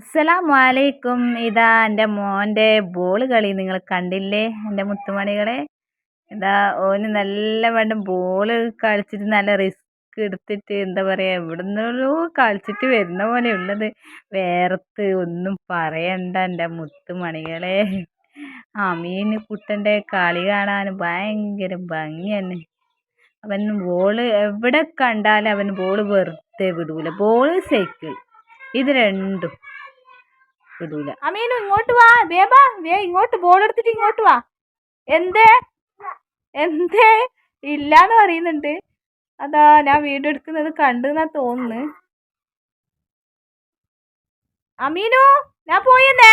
അസ്സലാമലൈക്കും. ഇതാ എന്റെ മോന്റെ ബോൾ കളി നിങ്ങൾ കണ്ടില്ലേ? എന്റെ മുത്തുമണികളെ. ഇതാ ഓന് നല്ല വേണ്ട ബോൾ കളിച്ചിട്ട് നല്ല റിസ്ക് എടുത്തിട്ട് എന്താ പറയുക എവിടുന്നോ കളിച്ചിട്ട് വരുന്ന പോലെ ഉള്ളത്. വേർത്ത് ഒന്നും പറയണ്ട എന്റെ മുത്തുമണികളെ. അമീൻ കുട്ടന്റെ കളി കാണാൻ ഭയങ്കര ഭംഗിയാണ്. അവൻ ബോൾ എവിടെ കണ്ടാലും അവൻ ബോൾ വെറുതെ വിടൂല. Ball cycle. ഇത് രണ്ടും. വിടൂല അമീനു ഇങ്ങോട്ട് വാ. വേബാ വേ ഇങ്ങോട്ട് ബോൾ എടുത്തിട്ട് ഇങ്ങോട്ട് വാ. എന്തേ? എന്തേ? ഇല്ലാന്ന് പറയുന്നുണ്ട്. അതാ ഞാൻ വീഡിയോ എടുക്കുന്നത് കണ്ടെന്നാ തോന്നുന്നു. അമീനു ഞാൻ പോയെന്നേ.